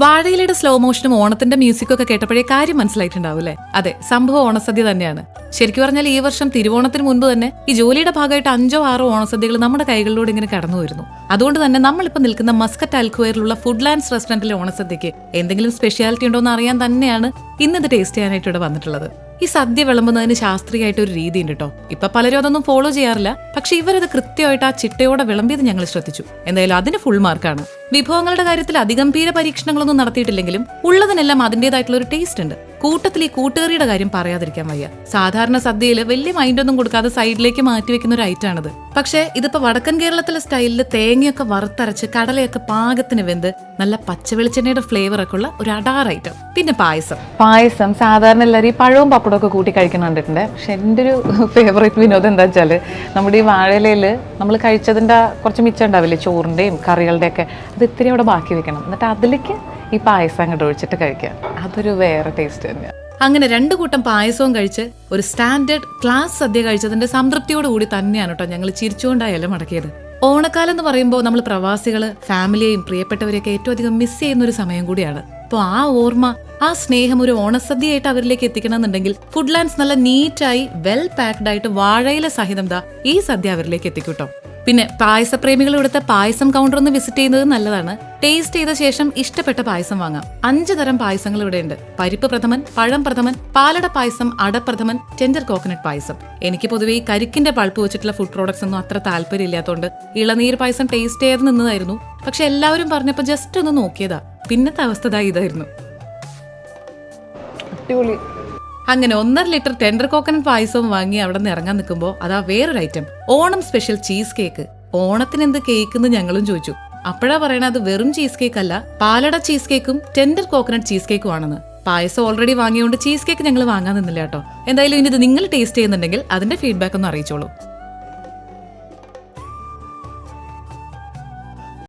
വാഴയിലയുടെ slow മോഷനും ഓണത്തിന്റെ മ്യൂസിക്കും ഒക്കെ കേട്ടപ്പോഴേ കാര്യം മനസ്സിലായിട്ടുണ്ടാവും അതെ സംഭവം ഓണസദ്യ തന്നെയാണ്. ശരിക്കും പറഞ്ഞാൽ ഈ വർഷം തിരുവോണത്തിന് മുൻപ് തന്നെ ഈ ജോലിയുടെ ഭാഗമായിട്ട് അഞ്ചോ ആറോ ഓണസദ്യകൾ നമ്മുടെ കൈകളിലൂടെ ഇങ്ങനെ കടന്നു വരുന്നു. അതുകൊണ്ട് തന്നെ നമ്മളിപ്പോൾ നിൽക്കുന്ന മസ്കറ്റ് അൽക്വയറിലുള്ള ഫുഡ് ലാൻഡ്സ് റെസ്റ്റോറന്റിലെ ഓണസദ്യക്ക് എന്തെങ്കിലും സ്പെഷ്യാലിറ്റി ഉണ്ടോ എന്ന് അറിയാൻ തന്നെയാണ് ഇന്നത് ടേസ്റ്റ് ചെയ്യാനായിട്ട് ഇവിടെ വന്നിട്ടുള്ളത്. ഈ സദ്യ വിളമ്പുന്നതിന് ശാസ്ത്രീയമായിട്ട് ഒരു രീതി ഉണ്ട് കേട്ടോ ഇപ്പൊ പലരും അതൊന്നും ഫോളോ ചെയ്യാറില്ല. പക്ഷെ ഇവരത് കൃത്യമായിട്ട് ആ ചിട്ടയോടെ വിളമ്പിയത് ഞങ്ങൾ ശ്രദ്ധിച്ചു. എന്തായാലും അതിന് ഫുൾ മാർക്കാണ് വിഭവങ്ങളുടെ കാര്യത്തിൽ അതിഗംഭീര പരീക്ഷണങ്ങളൊന്നും നടത്തിയിട്ടില്ലെങ്കിലും ഉള്ളതിനെല്ലാം അതിന്റെതായിട്ടുള്ള ഒരു ടേസ്റ്റ് ഉണ്ട്. കൂട്ടത്തിൽ ഈ കൂട്ടുകറിയുടെ കാര്യം പറയാതിരിക്കാൻ വയ്യ. സാധാരണ സദ്യയിൽ വലിയ മൈൻഡൊന്നും കൊടുക്കാതെ സൈഡിലേക്ക് മാറ്റി വെക്കുന്ന ഒരു ഐറ്റാണിത് പക്ഷേ ഇതിപ്പോ വടക്കൻ കേരളത്തിലെ സ്റ്റൈലിൽ തേങ്ങയൊക്കെ വറുത്തരച്ച് കടലയൊക്കെ പാകത്തിന് വെന്ത് നല്ല പച്ചവെളിച്ചെണ്ണയുടെ ഫ്ലേവർ ഒക്കെ ഉള്ള ഒരു അടാർ ഐറ്റം പിന്നെ പായസം. പായസം സാധാരണ എല്ലാവരും ഈ പഴവും പപ്പടവും ഒക്കെ കൂട്ടി കണ്ടിട്ടുണ്ട്. പക്ഷെ എന്റെ ഒരു ഫേവറേറ്റ് വിനോദം എന്താ വെച്ചാൽ നമ്മുടെ ഈ വാഴയിലയിൽ നമ്മൾ കഴിച്ചതിന്റെ കുറച്ച് മിച്ചം ഉണ്ടാവില്ലേ? ചോറിന്റെയും കറികളുടെയൊക്കെ. അത് ഇത്തിരി അവിടെ ബാക്കി വെക്കണം. എന്നിട്ട് അതിലേക്ക് ഈ പായസം അങ്ങോട്ട് ഒഴിച്ചിട്ട് കഴിക്കാം. അതൊരു വേറെ ടേസ്റ്റ് തന്നെയാണ് അങ്ങനെ രണ്ടു കൂട്ടം പായസവും കഴിച്ച് ഒരു സ്റ്റാൻഡേർഡ് ക്ലാസ് സദ്യ കഴിച്ചതിന്റെ സംതൃപ്തിയോട് കൂടി തന്നെയാണ് കേട്ടോ ഞങ്ങൾ ചിരിച്ചുകൊണ്ടായാലും മടക്കിയത് ഓണക്കാലം എന്ന് പറയുമ്പോൾ നമ്മൾ പ്രവാസികൾ ഫാമിലിയെയും പ്രിയപ്പെട്ടവരെയൊക്കെ ഏറ്റവും അധികം മിസ് ചെയ്യുന്ന ഒരു സമയം കൂടിയാണ്. അപ്പോൾ ആ ഓർമ്മ ആ സ്നേഹം ഒരു ഓണസദ്യയായിട്ട് അവരിലേക്ക് എത്തിക്കണമെന്നുണ്ടെങ്കിൽ ഫുഡ് ലാൻഡ്സ് നല്ല നീറ്റായി വെൽ പാക്ഡ് ആയിട്ട് വാഴയില സഹിതം ദാ ഈ സദ്യ അവരിലേക്ക് എത്തിക്കൂട്ടോ പിന്നെ പായസപ്രേമികൾ ഇവിടുത്തെ പായസം കൗണ്ടർ ഒന്ന് വിസിറ്റ് ചെയ്യുന്നത് നല്ലതാണ്. ടേസ്റ്റ് ചെയ്ത ശേഷം ഇഷ്ടപ്പെട്ട പായസം വാങ്ങാം. അഞ്ച് തരം പായസങ്ങൾ ഇവിടെ ഉണ്ട് പരിപ്പ് പ്രഥമൻ പഴം പ്രഥമൻ പാലട പായസം അടപ്രഥമൻ ടെൻഡർ കോക്കനട്ട് പായസം. എനിക്ക് പൊതുവെ ഈ കരിക്കിന്റെ പൾപ്പ് വെച്ചിട്ടുള്ള ഫുഡ് പ്രോഡക്ട്സ് ഒന്നും അത്ര താല്പര്യം ഇല്ലാത്തതുകൊണ്ട് ഇളനീർ പായസം ടേസ്റ്റ് ചെയ്ത് നിന്നതായിരുന്നു. പക്ഷെ എല്ലാവരും പറഞ്ഞപ്പോൾ ജസ്റ്റ് ഒന്ന് നോക്കിയതാ. പിന്നത്തെ അവസ്ഥ ഇതായിരുന്നു. അങ്ങനെ ഒന്നര ലിറ്റർ ടെൻഡർ കോക്കനറ്റ് പായസവും വാങ്ങി അവിടെ നിന്ന് ഇറങ്ങാൻ നിൽക്കുമ്പോൾ അതാ വേറൊരു item Onam special cheese cake ഓണത്തിന് എന്ത് കേക്ക് എന്ന് ഞങ്ങളും ചോദിച്ചു. അപ്പോഴാ പറയണത് വെറും ചീസ് കേക്ക് അല്ല പാലട ചീസ് കേക്കും ടെൻഡർ കോക്കനട്ട് ചീസ് കേക്കും ആണെന്ന്. പായസം ഓൾറെഡി വാങ്ങിയോണ്ട് ചീസ് കേക്ക് ഞങ്ങൾ വാങ്ങാൻ നിന്നില്ല കേട്ടോ. എന്തായാലും ഇനി ഇത് നിങ്ങൾ ടേസ്റ്റ് ചെയ്യുന്നുണ്ടെങ്കിൽ അതിന്റെ ഫീഡ്ബാക്ക് ഒന്ന് അറിയിച്ചോളൂ.